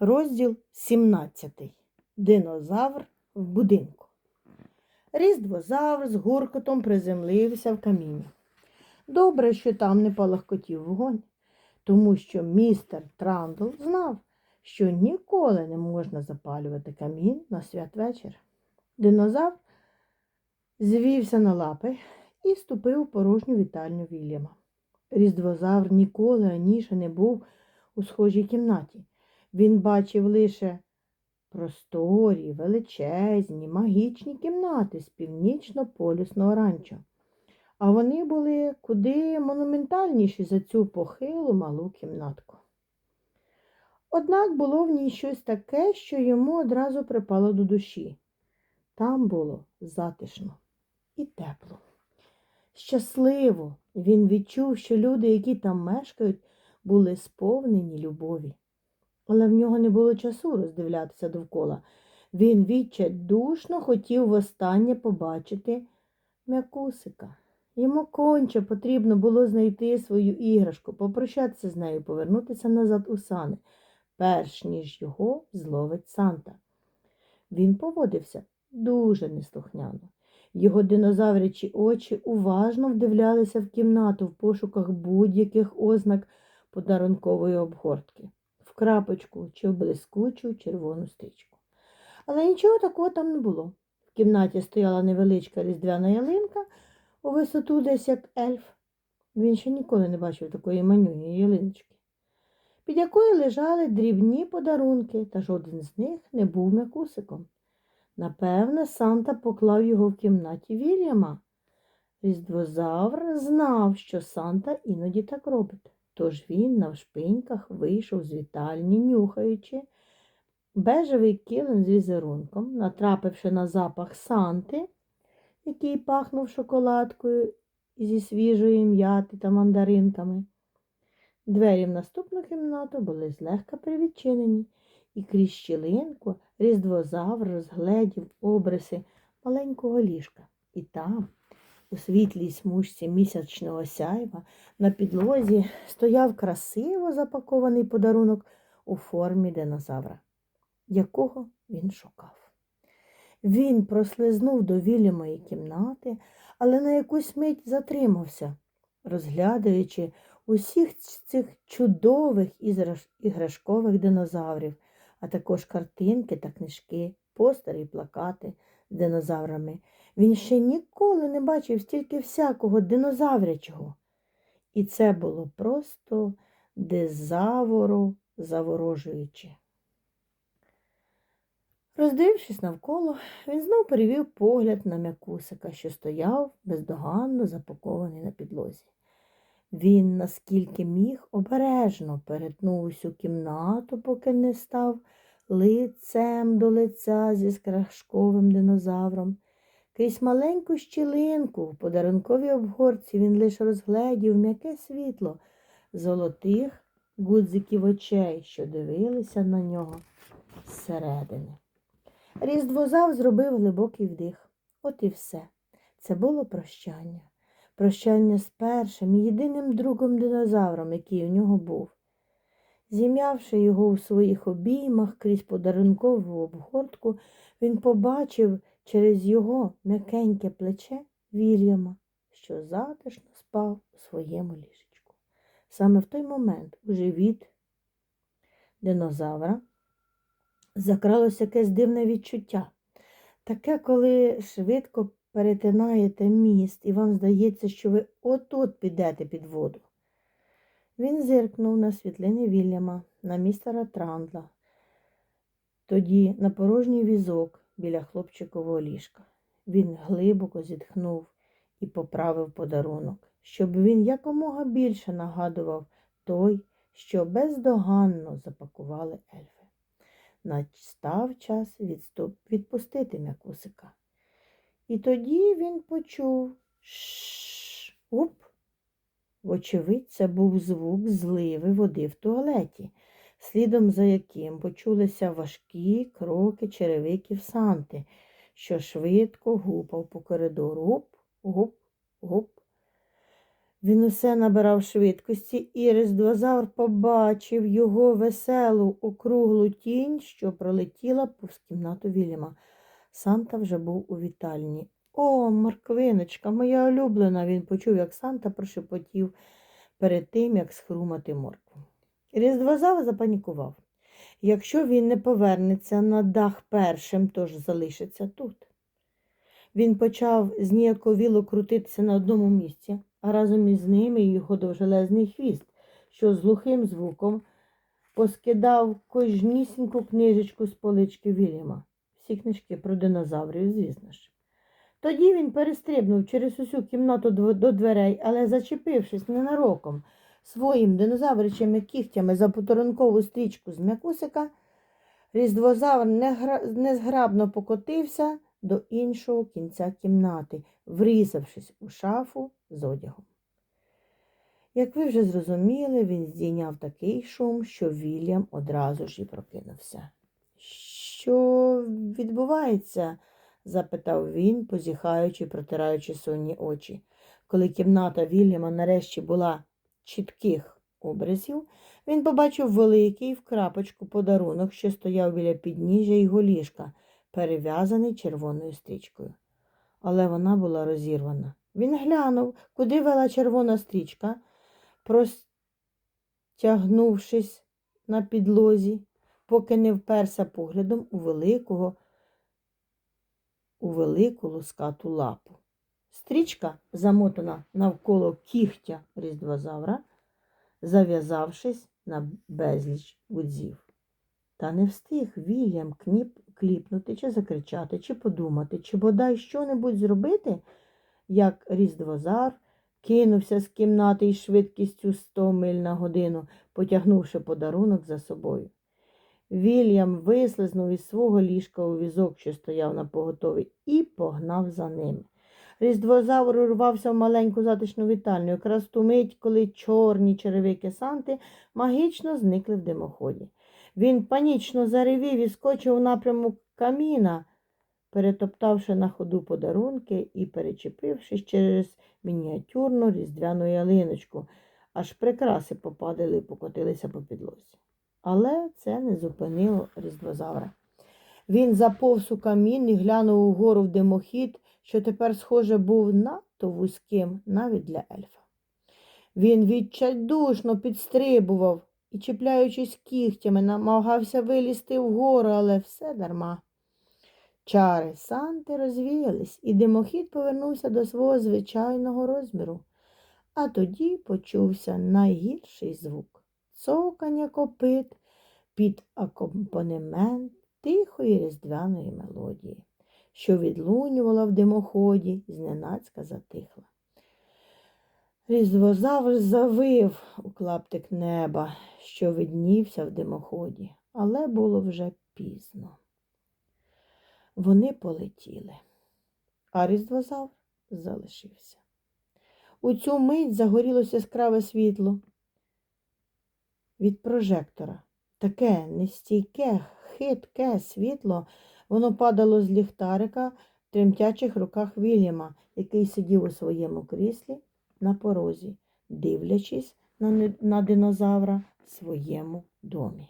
Розділ 17. Динозавр в будинку. Різдвозавр з гуркотом приземлився в каміння. Добре, що там не палахкотів вогонь, тому що містер Трандл знав, що ніколи не можна запалювати камін на святвечір. Динозавр звівся на лапи і ступив у порожню вітальню Вільяма. Різдвозавр ніколи раніше не був у схожій кімнаті. Він бачив лише просторі, величезні, магічні кімнати з північно-полюсного ранчо. А вони були куди монументальніші за цю похилу малу кімнатку. Однак було в ній щось таке, що йому одразу припало до душі. Там було затишно і тепло. Щасливо він відчув, що люди, які там мешкають, були сповнені любові. Але в нього не було часу роздивлятися довкола. Він відчайдушно хотів востаннє побачити м'якусика. Йому конче потрібно було знайти свою іграшку, попрощатися з нею, повернутися назад у сани, перш ніж його зловить Санта. Він поводився дуже неслухняно. Його динозаврячі очі уважно вдивлялися в кімнату в пошуках будь-яких ознак подарункової обгортки, крапочку чи в блискучу червону стрічку. Але нічого такого там не було. В кімнаті стояла невеличка різдвяна ялинка у висоту десь як ельф. Він ще ніколи не бачив такої манюньої ялиночки, під якою лежали дрібні подарунки, та жоден з них не був м'якусиком. Напевне, Санта поклав його в кімнаті Вільяма. Різдвозавр знав, що Санта іноді так робить. Тож він навшпиньках вийшов з вітальні, нюхаючи бежевий килим з візерунком, натрапивши на запах Санти, який пахнув шоколадкою зі свіжої м'яти та мандаринками. Двері в наступну кімнату були злегка привідчинені, і крізь щілинку різдвозавр розгледів обриси маленького ліжка. І там, у світлій смужці місячного сяйва, на підлозі стояв красиво запакований подарунок у формі динозавра, якого він шукав. Він прослизнув до Вільямої кімнати, але на якусь мить затримався, розглядаючи усіх цих чудових іграшкових динозаврів, а також картинки та книжки, постери і плакати з динозаврами. Він ще ніколи не бачив стільки всякого динозаврячого. І це було просто дезаворо заворожуюче. Роздивившись навколо, він знов перевів погляд на м'якусика, що стояв бездоганно запакований на підлозі. Він, наскільки міг, обережно перетнув усю кімнату, поки не став лицем до лиця зі скрашковим динозавром. Крізь маленьку щілинку в подарунковій обгорці він лише розгледів м'яке світло золотих гудзиків очей, що дивилися на нього зсередини. Різдвозав зробив глибокий вдих. От і все. Це було прощання. Прощання з першим і єдиним другом динозавром, який у нього був. Зім'явши його у своїх обіймах крізь подарункову обгортку, він побачив через його м'якеньке плече Вільяма, що затишно спав у своєму ліжечку. Саме в той момент у живіт динозавра закралося якесь дивне відчуття. Таке, коли швидко перетинаєте міст, і вам здається, що ви от-от підете під воду. Він зиркнув на світлини Вільяма, на містера Трандла, тоді на порожній візок біля хлопчикового ліжка. Він глибоко зітхнув і поправив подарунок, щоб він якомога більше нагадував той, що бездоганно запакували ельфи. Настав час відступ... відпустити м'якусика. І тоді він почув шш. Вочевидь, це був звук зливи води в туалеті, слідом за яким почулися важкі кроки черевиків Санти, що швидко гупав по коридору. Гуп, гуп, гуп. Він усе набирав швидкості, і Різдвозавр побачив його веселу округлу тінь, що пролетіла повз кімнату Вільяма. Санта вже був у вітальні. О, морквиночка, моя улюблена, він почув, як Санта прошепотів перед тим, як схрумати моркву. Різдвозавр запанікував. Якщо він не повернеться на дах першим, то ж залишиться тут. Він почав зніяковіло крутитися на одному місці, а разом із ними його довжелезний хвіст, що з глухим звуком поскидав кожнісіньку книжечку з полички Вільяма. Всі книжки про динозаврів, звісно ж. Тоді він перестрибнув через усю кімнату до дверей, але, зачепившись ненароком своїм динозавричими кігтями за поторункову стрічку з м'якусика, різдвозавр незграбно покотився до іншого кінця кімнати, врізавшись у шафу з одягом. Як ви вже зрозуміли, він здійняв такий шум, що Вільям одразу ж і прокинувся. Що відбувається? запитав він, позіхаючи, протираючи сонні очі. Коли кімната Вільяма нарешті була чітких образів, він побачив великий в крапочку подарунок, що стояв біля підніжжя його ліжка, перев'язаний червоною стрічкою. Але вона була розірвана. Він глянув, куди вела червона стрічка, простягнувшись на підлозі, поки не вперся поглядом у великого, у велику лускату лапу. Стрічка, замотана навколо кігтя різдвозавра, зав'язавшись на безліч гудзів. Та не встиг Вільям кніп, кліпнути, чи закричати, чи подумати, чи бодай що-небудь зробити, як різдвозар кинувся з кімнати із швидкістю 100 миль на годину, потягнувши подарунок за собою. Вільям вислизнув із свого ліжка у візок, що стояв на поготові, і погнав за ним. Різдвозавр урвався в маленьку затишну вітальню, якраз ту мить, коли чорні черевики Санти магічно зникли в димоході. Він панічно заревів і скочив у напрямок каміна, перетоптавши на ходу подарунки і перечепившись через мініатюрну різдвяну ялиночку, аж прикраси попадали і покотилися по підлозі. Але це не зупинило різдвозавра. Він заповз у камін і глянув угору в димохід, що тепер, схоже, був надто вузьким навіть для ельфа. Він відчайдушно підстрибував і, чіпляючись кігтями, намагався вилізти вгору, але все дарма. Чари Санти розвіялись, і димохід повернувся до свого звичайного розміру. А тоді почувся найгірший звук цокання копит під акомпанемент тихої різдвяної мелодії, що відлунювала в димоході, зненацька затихла. Різдвозавр завив у клаптик неба, що виднівся в димоході, але було вже пізно. Вони полетіли, а різдвозавр залишився. У цю мить загорілося яскраве світло від прожектора. Таке нестійке, хитке світло, воно падало з ліхтарика в тремтячих руках Вільяма, який сидів у своєму кріслі на порозі, дивлячись на, динозавра в своєму домі.